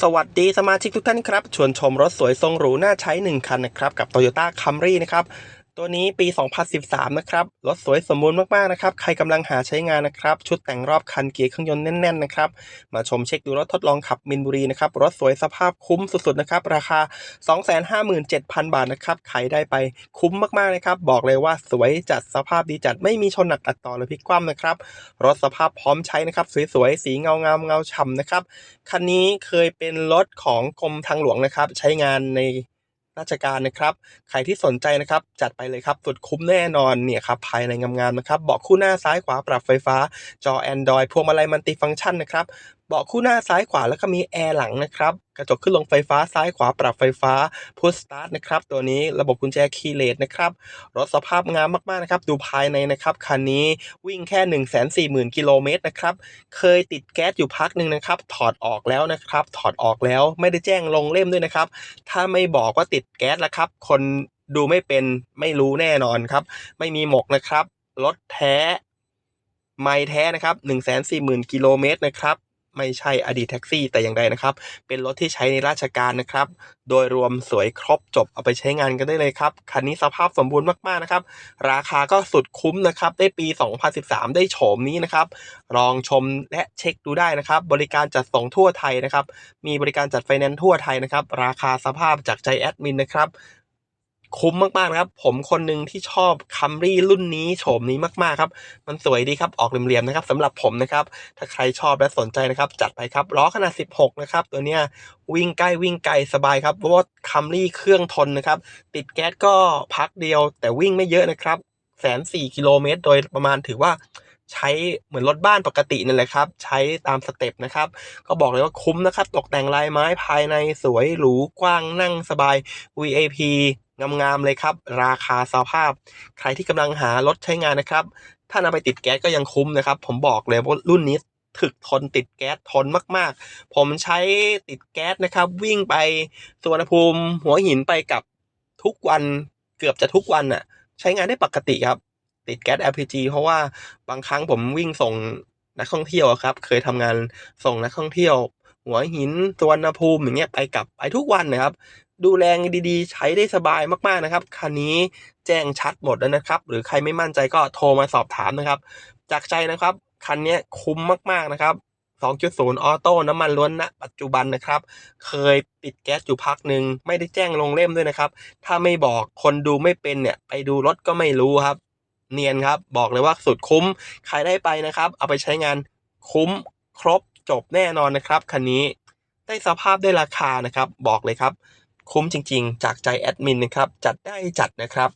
สวัสดีสมาชิกทุกท่านครับ ชวนชมรถสวยทรงหรูน่าใช้ 1 คันนะครับ กับ Toyota Camry นะครับ ตัวนี้ปี 2013 นะครับ รถสวยสมบูรณ์มากๆ นะครับ ใครกำลังหาใช้งานนะครับ ชุดแต่งรอบคันเกียร์เครื่องยนต์แน่นๆ นะครับ มาชมเช็คดูรถทดลองขับมินบุรีนะครับ รถสวยสภาพคุ้มสุดๆ นะครับ ราคา 257,000 บาทนะครับขายได้ไปคุ้มมากๆ นะครับ บอกเลยว่าสวยจัดสภาพดีจัด ไม่มีชนหนักตัดต่อหรือพลิกคว่ำนะครับ รถสภาพพร้อมใช้นะครับ สวยๆ สีเงางาเงาฉ่ำนะครับ คันนี้เคยเป็นรถของกรมทางหลวงนะครับ ใช้งานใน ราชการนะครับ ใครที่สนใจนะครับ จัดไปเลยครับ สุดคุ้มแน่นอนเนี่ยครับ ภายในงามๆนะครับ เบาะคู่หน้าซ้ายขวาปรับไฟฟ้า จอ Android พวงมาลัยมันติฟังก์ชันนะครับ เบาะคู่หน้าซ้ายขวาแล้วก็มีแอร์หลังนะครับ กระจกขึ้นลงไฟฟ้าซ้ายขวาปรับไฟฟ้าพุชสตาร์ทนะครับ ตัวนี้ระบบกุญแจคีย์เลสนะครับ รถสภาพงามมากๆนะครับ ดูภายในนะครับคันนี้วิ่งแค่ 1 4 0 0 0 0 กิโลเมตรนะครับ เคยติดแก๊สอยู่พักหนึ่งนะครับ ถอดออกแล้วนะครับ ถอดออกแล้วไม่ได้แจ้งลงเล่มด้วยนะครับ ถ้าไม่บอกว่าติดแก๊สแล้วครับ คนดูไม่เป็นไม่รู้แน่นอนครับ ไม่มีหมกนะครับรถแท้ ไม่แท้นะครับ1 4 0 0 0 0 กิโลเมตรนะครับ ไม่ใช่อดีตแท็กซี่แต่อย่างใดนะครับ เป็นรถที่ใช้ในราชการนะครับ โดยรวมสวยครบจบเอาไปใช้งานกันได้เลยครับ คันนี้สภาพสมบูรณ์มากๆนะครับ ราคาก็สุดคุ้มนะครับ ได้ปี 2013 ได้โฉมนี้นะครับ ลองชมและเช็คดูได้นะครับ บริการจัดส่งทั่วไทยนะครับ มีบริการจัดไฟแนนซ์ทั่วไทยนะครับ ราคาสภาพจากใจแอดมินนะครับ คุ้มมากๆนะครับ ผมคนหนึ่งที่ชอบคัมรี่รุ่นนี้โฉมนี้มากๆครับ มันสวยดีครับ ออกเหลี่ยมๆนะครับสำหรับผมนะครับ ถ้าใครชอบและสนใจนะครับ จัดไปครับล้อขนาด 16 นะครับ ตัวเนี้ยวิ่งใกล้วิ่งไกลสบายครับเพราะว่าคัมรี่เครื่องทนนะครับ ติดแก๊สก็พักเดียว แต่วิ่งไม่เยอะนะครับแสนสี่กิโลเมตร โดยประมาณถือว่าใช้เหมือนรถบ้านปกตินั่นแหละครับ ใช้ตามสเต็ปนะครับ ก็บอกเลยว่าคุ้มนะครับ ตกแต่งลายไม้ภายในสวยหรูกว้างนั่งสบาย VAP งามๆเลยครับ ราคาสภาพ ใครที่กำลังหารถใช้งานนะครับ ถ้านำไปติดแก๊สก็ยังคุ้มนะครับ ผมบอกเลยว่ารุ่นนี้ถึกทนติดแก๊สทนมากๆ ผมใช้ติดแก๊สนะครับ วิ่งไปสุวรรณภูมิ หัวหินไปกับทุกวันเกือบจะทุกวันน่ะ ใช้งานได้ปกติครับ ติดแก๊ส LPG เพราะว่าบางครั้งผมวิ่งส่งนักท่องเที่ยวครับ เคยทำงานส่งนักท่องเที่ยว หัวหินสุวรรณภูมิอย่างเงี้ยไปกลับไปทุกวันนะครับ ดูแลดีๆ ใช้ได้สบายมากๆนะครับคันนี้แจ้งชัดหมดแล้วนะครับ หรือใครไม่มั่นใจก็โทรมาสอบถามนะครับ จากใจนะครับคันนี้คุ้มมากๆนะครับ2.0 ออโต้น้ำมันล้วนณปัจจุบันนะครับ เคยปิดแก๊สอยู่พักหนึ่งไม่ได้แจ้งลงเล่มด้วยนะครับ ถ้าไม่บอกคนดูไม่เป็นเนี่ย ไปดูรถก็ไม่รู้ครับ เนียนครับ บอกเลยว่าสุดคุ้ม ใครได้ไปนะครับ เอาไปใช้งานคุ้มครบจบแน่นอนนะครับคันนี้ได้สภาพได้ราคานะครับ บอกเลยครับ คุ้มจริง ๆ จากใจแอดมินนะครับ จัดได้จัดนะครับ